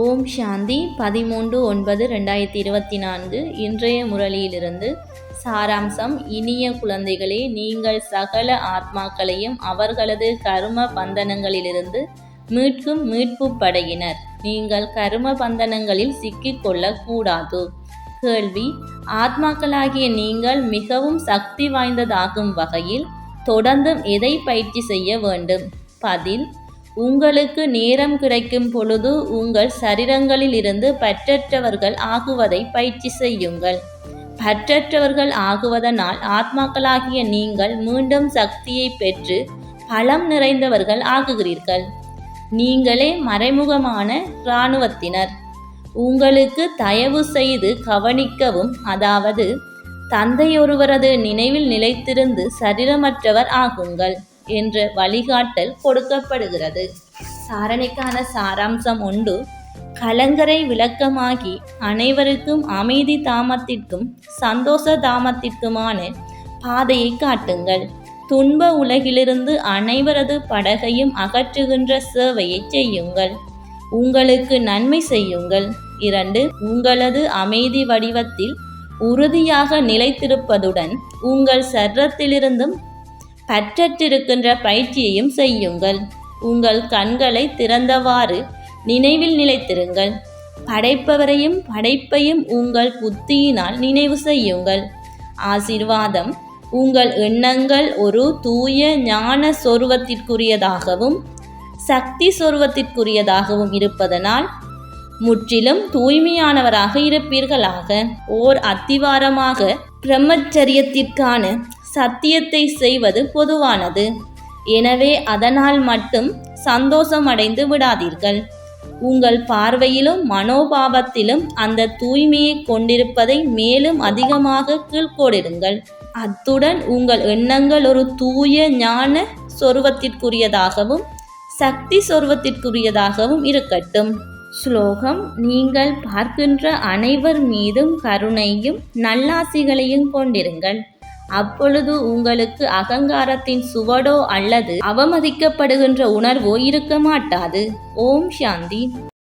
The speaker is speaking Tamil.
ஓம் சாந்தி பதிமூன்று ஒன்பது ரெண்டாயிரத்தி இருபத்தி நான்கு. இன்றைய முரளியிலிருந்து சாராம்சம். இனிய குழந்தைகளே நீங்கள் சகல ஆத்மாக்களையும் அவர்களது கரும பந்தனங்களிலிருந்து மீட்கும் மீட்பு படையினர். நீங்கள் கரும பந்தனங்களில் சிக்கிக்கொள்ளக் கூடாது கேள்வி ஆத்மாக்களாகிய நீங்கள் மிகவும் சக்தி வாய்ந்ததாகும் வகையில் தொடர்ந்தும் எதை பயிற்சி செய்ய வேண்டும்? பதில் உங்களுக்கு நேரம் கிடைக்கும் பொழுது உங்கள் சரீரங்களிலிருந்து பற்றற்றவர்கள் ஆகுவதை பயிற்சி செய்யுங்கள். பற்றற்றவர்கள் ஆகுவதனால் ஆத்மாக்களாகிய நீங்கள் மீண்டும் சக்தியை பெற்று பலம் நிறைந்தவர்கள் ஆகுகிறீர்கள். நீங்களே மறைமுகமான இராணுவத்தினர். உங்களுக்கு தயவு செய்து கவனிக்கவும் அதாவது தந்தையொருவரது நினைவில் நிலைத்திருந்து சரீரமற்றவர் ஆகுங்கள். என்ற வழிகாட்டல் கொடுக்கப்படுகிறது. சாரணைக்கான சாராம்சம் உண்டு. கலங்கரை விளக்கமாகி அனைவருக்கும் அமைதி தாமத்திற்கும் சந்தோஷ தாமத்திற்குமான பாதையை காட்டுங்கள். துன்ப உலகிலிருந்து அனைவரது படகையும் அகற்றுகின்ற சேவையை செய்யுங்கள். உங்களுக்கு நன்மை செய்யுங்கள். இரண்டு உங்களது அமைதி வடிவத்தில் உறுதியாக நிலைத்திருப்பதுடன் உங்கள் சர்ரத்திலிருந்தும் பற்றற்றிருக்கின்ற பயிற்சியையும் செய்யுங்கள். உங்கள் கண்களை திறந்தவாறு நினைவில் நிலைத்திருங்கள். படைப்பவரையும் படைப்பையும் உங்கள் புத்தியினால் நினைவு செய்யுங்கள். ஆசிர்வாதம் உங்கள் எண்ணங்கள் ஒரு தூய ஞான சொருவத்திற்குரியதாகவும் சக்தி சொருவத்திற்குரியதாகவும் இருப்பதனால் முற்றிலும் தூய்மையானவராக இருப்பீர்களாக. ஓர் அத்திவாரமாக பிரம்மச்சரியத்திற்கான சத்தியத்தை செய்வது பொதுவானது. எனவே அதனால் மட்டும் சந்தோஷமடைந்து விடாதீர்கள். உங்கள் பார்வையிலும் மனோபாவத்திலும் அந்த தூய்மையை கொண்டிருப்பதை மேலும் அதிகமாக கீழ்கோடிடுங்கள் அத்துடன் உங்கள் எண்ணங்கள் ஒரு தூய ஞான சொருவத்திற்குரியதாகவும் சக்தி சொருவத்திற்குரியதாகவும் இருக்கட்டும். ஸ்லோகம் நீங்கள் பார்க்கின்ற அனைவர் மீதும் கருணையும் நல்லாசிகளையும் கொண்டிருங்கள். அப்பொழுது உங்களுக்கு அகங்காரத்தின் சுவடோ அல்லது அவமதிக்கப்படுகின்ற உணர்வோ இருக்க மாட்டாது. ஓம் சாந்தி.